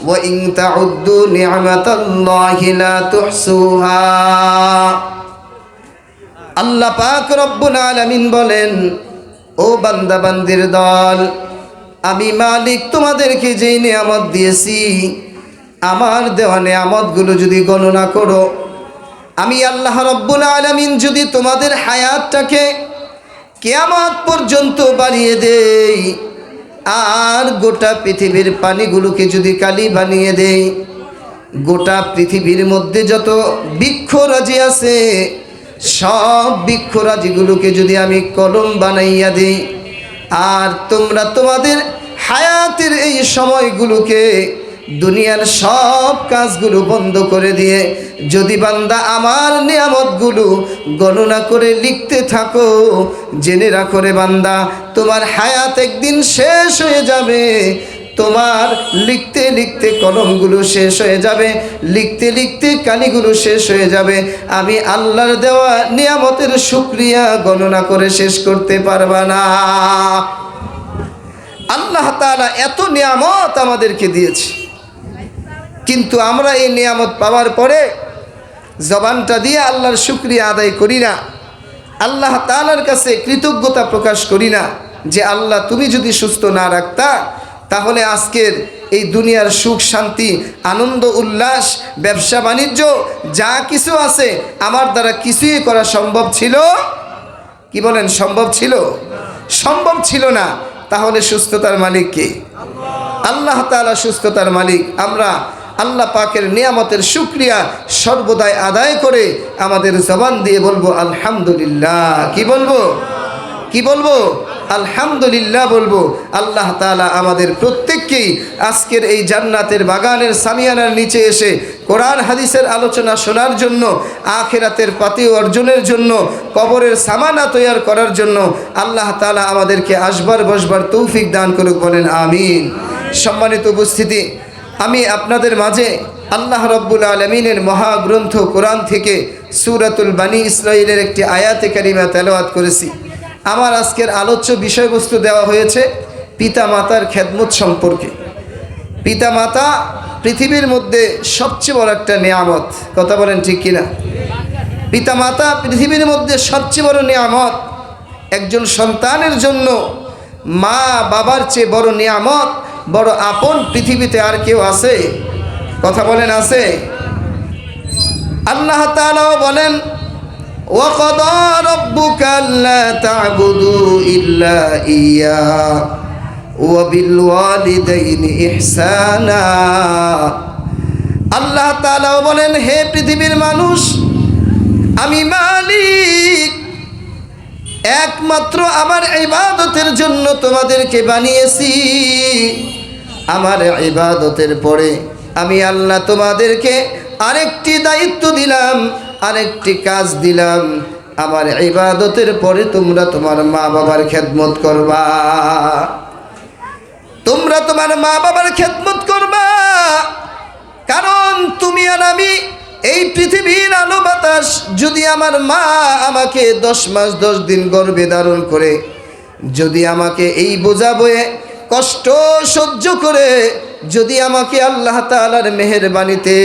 وإن تعدوا نعمة الله لا تحصوها আল্লাহ পাক রব্বুল আলামিন বলেন ও বান্দা বান্দির দল আমি মালিক তোমাদেরকে যেই নিয়ামত দিয়েছি আমার দেওয়া নিয়ামতগুলো যদি গণনা করো আমি আল্লাহ রব্বুল আলামিন যদি তোমাদের হায়াতটাকে কেয়ামত পর্যন্ত বাড়িয়ে দেই আর গোটা পৃথিবীর পানিগুলোকে যদি কালি বানিয়ে দেই, গোটা পৃথিবীর মধ্যে যত বৃক্ষরাজি আছে, সব বৃক্ষরাজিগুলোকে যদি আমি কলম বানাইয়া দিই, আর তোমরা তোমাদের হায়াতের এই সময়গুলোকে দুনিয়ার সব কাজগুলো বন্ধ করে দিয়ে যদি বান্দা আমার নিয়ামতগুলো গণনা করে লিখতে থাকো, জেনে রাখো রে বান্দা, তোমার হায়াত একদিন শেষ হয়ে যাবে। তোমার লিখতে লিখতে কলমগুলো শেষ হয়ে যাবে, লিখতে লিখতে কালিগুলো শেষ হয়ে যাবে। আমি আল্লাহর দেওয়া নিয়ামতের শুক্রিয়া গণনা করে শেষ করতে পারবা না। আল্লাহ তাআলা এত নিয়ামত আমাদেরকে দিয়েছে। কিন্তু আমরা এই নিয়ামত পাওয়ার পরে জবানটা দিয়ে আল্লাহর শুক্রিয়া আদায় করি না। আল্লাহ তালার কাছে কৃতজ্ঞতা প্রকাশ করি না যে আল্লাহ তুমি যদি সুস্থ না রাখতা, তাহলে আজকের এই দুনিয়ার সুখ, শান্তি, আনন্দ, উল্লাস, ব্যবসা, বাণিজ্য, যা কিছু আছে, আমার দ্বারা কিছুই করা সম্ভব ছিল? কি বলেন, সম্ভব ছিল? সম্ভব ছিল না। তাহলে সুস্থতার মালিক কে? আল্লাহ তাআলা সুস্থতার মালিক। আমরা আল্লাহ পাকের নিয়ামতের শুক্রিয়া সর্বদাই আদায় করে আমাদের জবান দিয়ে বলব, আলহামদুলিল্লাহ। কি বলব? কি বলব? আলহামদুলিল্লাহ বলব। আল্লাহ তাআলা আমাদের প্রত্যেককেই আজকের এই জান্নাতের বাগানের সামিয়ানার নিচে এসে কোরআন, হাদিসের আলোচনা শোনার জন্য, আখেরাতের পাতি অর্জনের জন্য, কবরের সামানা তৈয়ার করার জন্য আল্লাহ তালা আমাদেরকে আসবার বসবার তৌফিক দান করুক বলেন, আমিন। সম্মানিত উপস্থিতি আমি আপনাদের মাঝে আল্লাহ রব্বুল আলমিনের মহাগ্রন্থ কোরআন থেকে সুরাতুল বানী ইসরাইলের একটি আয়াতে কারিমা তেলাওয়াত করেছি। আমার আজকের আলোচ্য বিষয়বস্তু দেওয়া হয়েছে পিতা মাতার খেদমত সম্পর্কে। পিতা মাতা পৃথিবীর মধ্যে সবচেয়ে বড় একটা নিয়ামত, কথা বলেন ঠিক কিনা? পিতা মাতা পৃথিবীর মধ্যে সবচেয়ে বড় নিয়ামত একজন সন্তানের জন্য মা বাবার চেয়ে বড় নিয়ামত বড় আপন পৃথিবীতে আর কেউ আছে কথা বলেন আছে আল্লাহ তাআলাও বলেন وقضى ربك ألا تعبدوا إلا إياه وبالوالدين إحسانا আল্লাহ তাআলাও বলেন হে পৃথিবীর মানুষ আমি মালিক একমাত্র আমার ইবাদতের জন্য তোমাদেরকে বানিয়েছি। আমার ইবাদতের পরে আমি আল্লাহ তোমাদেরকে আরেকটি দায়িত্ব দিলাম, আরেকটি কাজ দিলাম। আমার ইবাদতের পরে তোমরা তোমার মা বাবার খেদমত করবা। তোমরা তোমার মা বাবার খেদমত করবা কারণ তুমি আর আমি এই পৃথিবীর আলো বাতাস যদি আমার মা আমাকে দশ মাস, দশ দিন গর্ভে ধারণ করে, যদি আমাকে এই বোঝা বয়ে কষ্ট সহ্য করে, যদি আমাকে আল্লাহ তালার মেহরবানিতে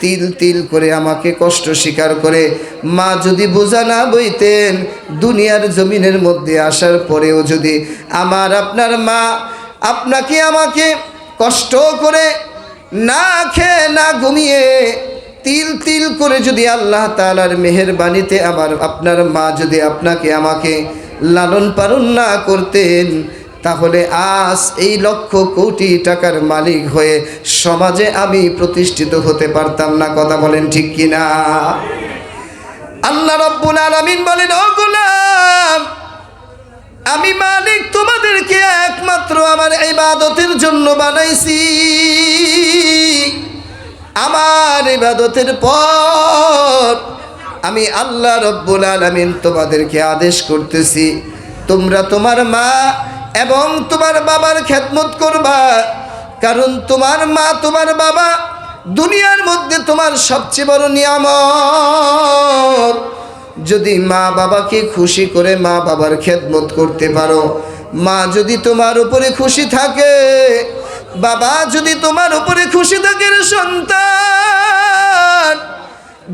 তিল তিল করে আমাকে কষ্ট স্বীকার করে, মা যদি বোঝা না বইতেন দুনিয়ার জমিনের মধ্যে আসার পরেও যদি আমার আপনার মা আপনাকে আমাকে কষ্ট করে না খেয়ে, না ঘুমিয়ে তিল তিল করে যদি আল্লাহ তালার মেহরবানিতে আমার, আপনার মা যদি আপনাকে আমাকে লালন পালন না করতেন, তাহলে আজ এই লক্ষ কোটি টাকার মালিক হয়ে সমাজে আমি প্রতিষ্ঠিত হতে পারতাম না, কথা বলেন ঠিক কিনা? আল্লাহ রব্বুল আলামিন বলেন, ও আমি মালিক তোমাদেরকে একমাত্র আমার ইবাদতের জন্য বানাইছি। আমার ইবাদতের পর আমি আল্লাহ রব্বুল আলামিন তোমাদেরকে আদেশ করতেছি, তোমরা তোমার মা এবং তোমার বাবার খেদমত করবা, কারণ তোমার মা, তোমার বাবা দুনিয়ার মধ্যে তোমার সবচেয়ে বড় নিয়ামত। যদি মা বাবাকে খুশি করে মা বাবার খেদমত করতে পারো, মা যদি তোমার উপরে খুশি থাকে বাবা, যদি তোমার উপরে খুশি থাকে সন্তান,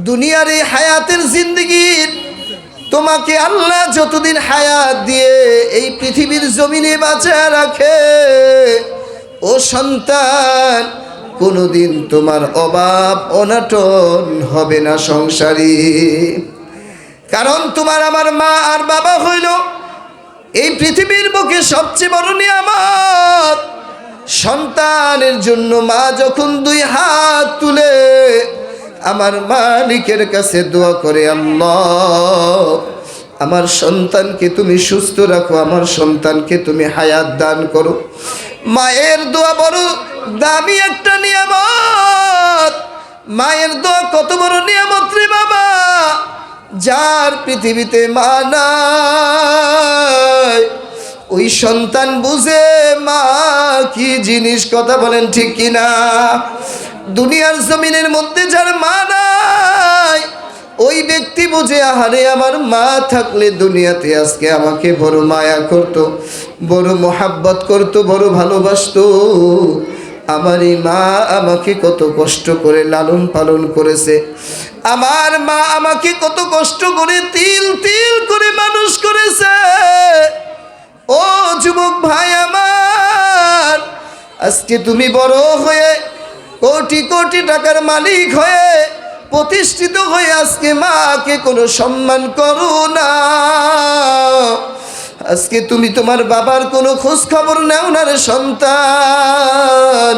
দুনিয়ার এই হায়াতের জিন্দগির তোমাকে আল্লাহ যতদিন হায়াত দিয়ে এই পৃথিবীর জমিনে বাঁচা রাখে, ও সন্তান, কোনোদিন তোমার অভাব অনাটন হবে না সংসারী। কারণ তোমার আমার মা আর বাবা হইল এই পৃথিবীর বুকে সবচেয়ে বড় নিয়ামত। সন্তানের জন্য মা যখন দুই হাত তুলে আমার মালিকের কাছে দোয়া করে, আল্লাহ, আমার সন্তানকে তুমি সুস্থ রাখো, আমার সন্তানকে তুমি হায়াত দান করো। মায়ের দোয়া বড় দামি একটা নিয়ামত। মায়ের দোয়া কত বড় নিয়ামত রে বাবা, যার পৃথিবীতে মা নাই। ওই সন্তান বুঝে মা কি জিনিস কথা বলেন ঠিক কিনা? দুনিয়ার জমিনের মধ্যে যার মা নাই, ওই ব্যক্তি বুঝে, আহারে আমার মা থাকলে দুনিয়াতে আজকে আমাকে বড় মায়া করত, বড় মোহাব্বত করত, বড় ভালোবাসতো। আমার এই মা আমাকে কত কষ্ট করে লালন পালন করেছে। আমার মা আমাকে কত কষ্ট করে তিল তিল আজকে তুমি বড় হয়ে কোটি কোটি টাকার মালিক হয়ে প্রতিষ্ঠিত হয়ে আজকে মাকে কোনো সম্মান করো না। আজকে তুমি তোমার বাবার কোনো খোঁজ খবর নাও না রে সন্তান।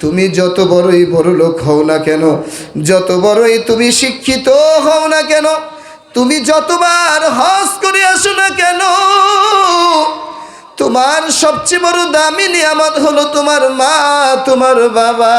তুমি যত বড়ই বড় লোক হও না কেন, যত বড়ই তুমি শিক্ষিত হও না কেন, তুমি যতবার হজ করে আসো না কেন তোমার সবচেয়ে বড় দামি নিয়ামত হলো তোমার মা তোমার বাবা।